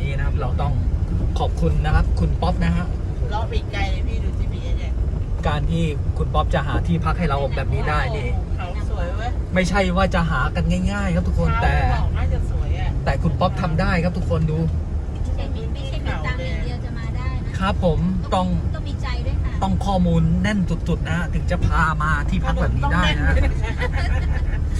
นานแบบนี้นะครับ เราต้องขอบคุณนะครับ คุณป๊อปนะฮะรอบอีกไกลเลยพี่ดูจีพีเนี่ยการที่คุณป๊อปจะหาที่พักให้เราแบบนี้ได้นี่ เขาสวยเว้ยไม่ใช่ว่าจะหากันง่าย ๆ ครับทุกคนแต่ เขาบอกน่าจะสวยอะแต่คุณป๊อปทำได้ครับทุกคนดูไม่ใช่มีไม่ใช่มีตังค์อย่างเดียวจะมาได้นะครับผมต้องต้องมีใจด้วยค่ะต้องข้อมูลแน่นสุดๆนะถึงจะพามาที่พักแบบนี้ได้นะ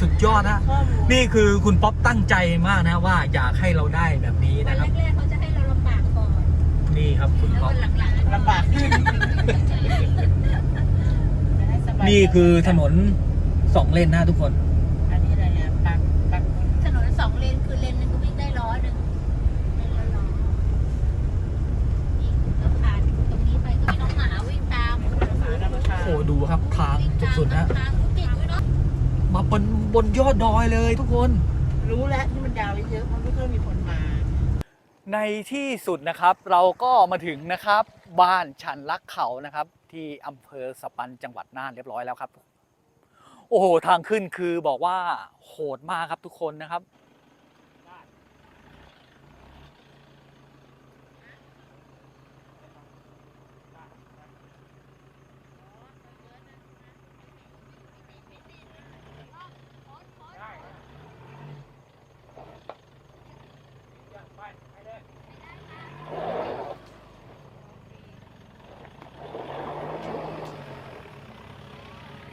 สุดยอดนะข้อมูลนี่คือคุณป๊อปตั้งใจมากนะว่าอยากให้เราได้แบบนี้วันนะครับ แรกๆเขาจะให้เราลำบากก่อน นี่ครับคุณแล้วป๊อปวันหลังๆลำบากขึ้น จะให้สบายใจนี่คือถนนสองเลนนะทุกคน อันนี้อะไรเนี่ยปักปักถนนสองเลนคือเลนหนึงก็วิ่งได้ล้อหนึ่งเลนละล้อนี่แล้วผ่านตรงนี้ไปก็มีน้องหมาวิ่งตามหาน้ำชาโอ้โหดูครับทางวิ่งตามสุดๆนะทางเก่งด้วยเนาะ มาบนบนยอดดอยเลยทุกคน รู้แล้วที่มันยาวเยอะเพราะไม่เคยมีคนมา ในที่สุดนะครับเราก็มาถึงนะครับ บ้านชันลักเขานะครับ ที่อำเภอสปันจังหวัดน่านเรียบร้อยแล้วครับ โอ้โหทางขึ้นคือบอกว่าโหดมากครับทุกคนนะครับ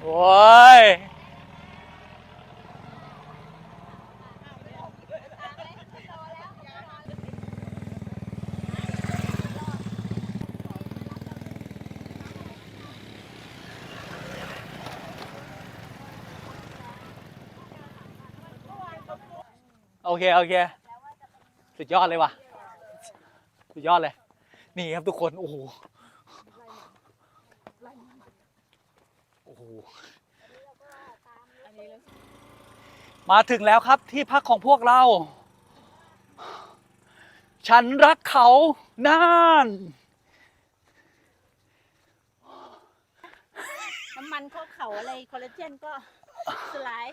โอ้ย โอเค โอเค สุดยอดเลยว่ะ สุดยอดเลย นี่ครับทุกคน โอ้โห โอ้โห มาถึงแล้วครับที่พักของพวกเรา ฉันรักเขาน่านน้ำมันเขาเขาอะไร คอลลาเจนก็สลาย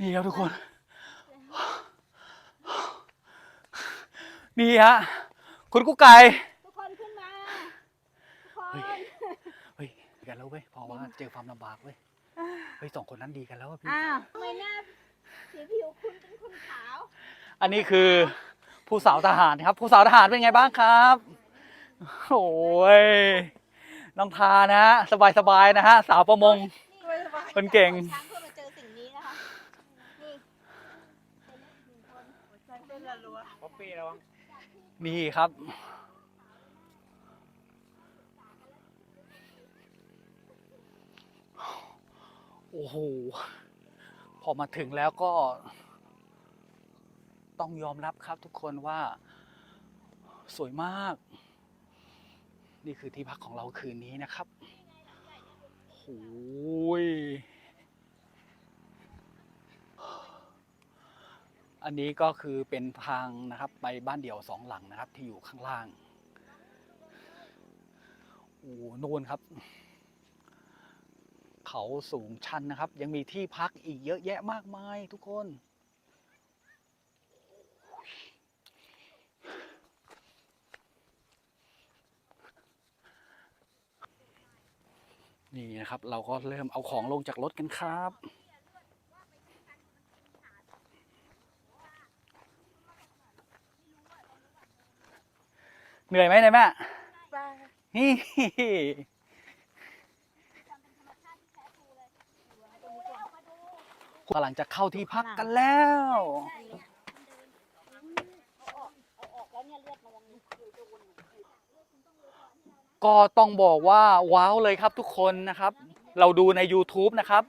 นี่ครับทุกคน นี่ฮะคุณกุ๊กไก่ทุกคนขึ้นมาทุกคนเฮ้ยดีกันแล้วเว้ยเพราะว่าเจอความลำบากเว้ยเฮ้ยสองคนนั้นดีกันแล้วอะพี่อ้าวทำไมหน้าสีผิวคุณเป็นคนขาวอันนี้คือผู้สาวทหารครับ ผู้สาวทหารเป็นไงบ้างครับโอ้ยน้องทานะฮะสบายๆนะฮะสาวประมง คนเก่ง ช้างเพื่อมาเจอสิ่งนี้นะคะนี่เป็นละรัว ป๊อปปี้ระวัง นี่ครับ โอ้โห พอมาถึงแล้วก็ ต้องยอมรับครับทุกคนว่า สวยมาก นี่คือที่พักของเราคืนนี้นะครับโอ้ย อันนี้ก็คือเป็นทางนะครับไปบ้านเดี่ยวสองหลังนะครับ ที่อยู่ข้างล่างโอ้โน่นครับ เขาสูงชันนะครับ ยังมีที่พักอีกเยอะแยะมากมายทุกคนนี่นะครับ เราก็เริ่มเอาของลงจากรถกันครับ เหนื่อยไหมเนี่ยแม่นี่กำลังจะเข้าที่พักกันแล้วกก็ต้องบอกว่าว้าวเลยครับทุกคนนะครับ เราดูใน YouTube นะครับ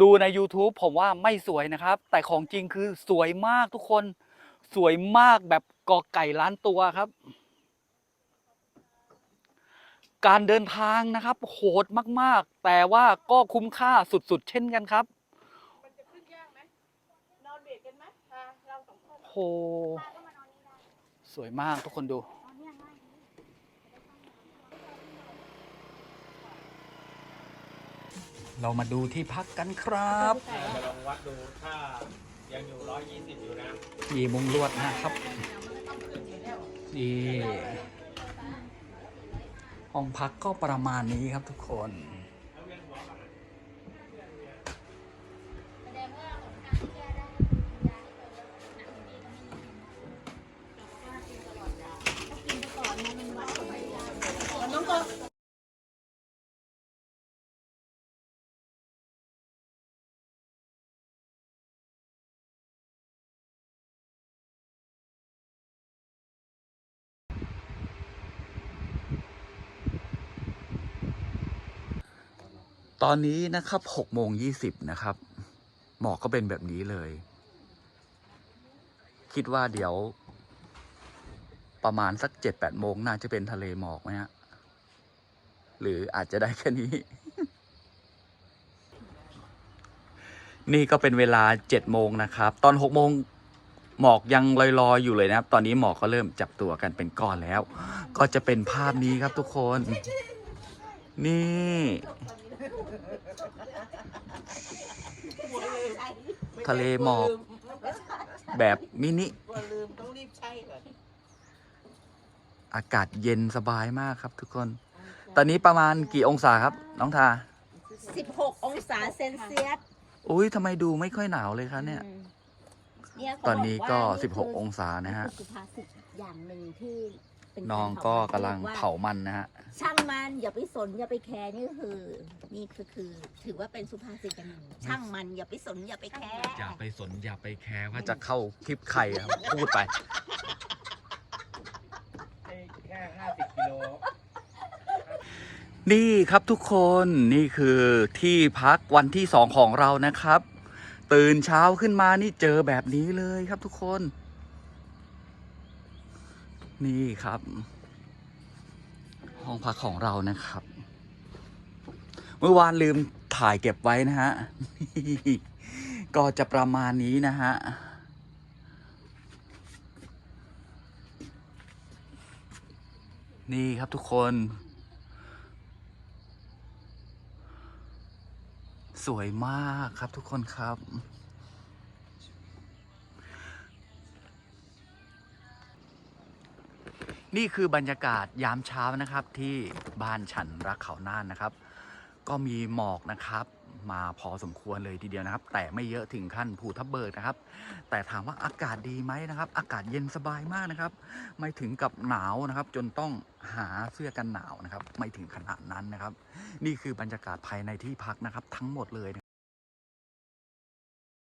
ดูใน YouTube ผมว่าไม่สวยนะครับ แต่ของจริงคือสวยมากทุกคน สวยมากแบบกอไก่ล้านตัวครับ การเดินทางนะครับ โหดมากๆ แต่ว่าก็คุ้มค่าสุดๆ เช่นกันครับมันจะขึ้นยากไหมนอนเบียดกันไหมอ่าเราสองคนโหสวยมากทุกคนดูเรามาดูที่พักกันครับมาลองวัดดูถ้า ยังอยู่ร้อยยี่สิบอยู่นะมีมุงลวดนะครับนี่ห้องพักก็ประมาณนี้ครับทุกคน ตอนนี้นะครับ6โมง20นะครับ หมอกก็เป็นแบบนี้เลย คิดว่าเดี๋ยว ประมาณสัก7-8โมงน่าจะเป็นทะเลหมอกไหมฮะ หรืออาจจะได้แค่นี้ นี่ก็เป็นเวลา7โมงนะครับ ตอน6โมงหมอกยังลอยๆอยู่เลยนะครับ ตอนนี้หมอกก็เริ่มจับตัวกันเป็นก้อนแล้ว ก็จะเป็นภาพนี้ครับทุกคน นี่ ทะเลหมอกแบบมินิกลัวลืมต้องรีบใช่ก่อนอากาศเย็นสบายมากครับ ทุกคน ตอนนี้ประมาณกี่องศาครับ น้องทา 16 องศาเซนเซียสอุ้ยทำไมดูไม่ค่อยหนาวเลยคะเนี่ยเนี่ยเขาตอนนี้ก็ บว่านี่คือ16 องศานะฮะ คือสุภาษิตอย่างหนึ่งที่ เป็นน้องารก็เผากำลังว่าเผามันนะฮะ ช่างมันอย่าไปสนอย่าไปแคร์นี่ก็คือ นี่คือคือ ถือว่าเป็นสุภาษิตอย่างหนึ่งช่างมันอย่าไปสนอย่าไปแคร์อย่าไปสนอย่าไปแคร์ว่าจะเข้าคลิปใครครับพูดไป แค่50กิโล นี่ครับทุกคนนี่คือที่พักวันที่สองของเรานะครับ ตื่นเช้าขึ้นมานี่เจอแบบนี้เลยครับทุกคน นี่ครับ ห้องพักของเรานะครับ เมื่อวานลืมถ่ายเก็บไว้นะฮะ ก็จะประมาณนี้นะฮะนี่ครับทุกคน สวยมากครับทุกคนครับ นี่คือบรรยากาศยามเช้านะครับที่บ้านฉันรักเขาน่านนะครับ ก็มีหมอกนะครับ มาพอสมควรเลยทีเดียวนะครับ แต่ไม่เยอะถึงขั้นภูทับเบิกนะครับ แต่ถามว่าอากาศดีไหมนะครับ อากาศเย็นสบายมากนะครับ ไม่ถึงกับหนาวนะครับ จนต้องหาเสื้อกันหนาวนะครับ ไม่ถึงขนาดนั้นนะครับ นี่คือบรรยากาศภายในที่พักนะครับ ทั้งหมดเลย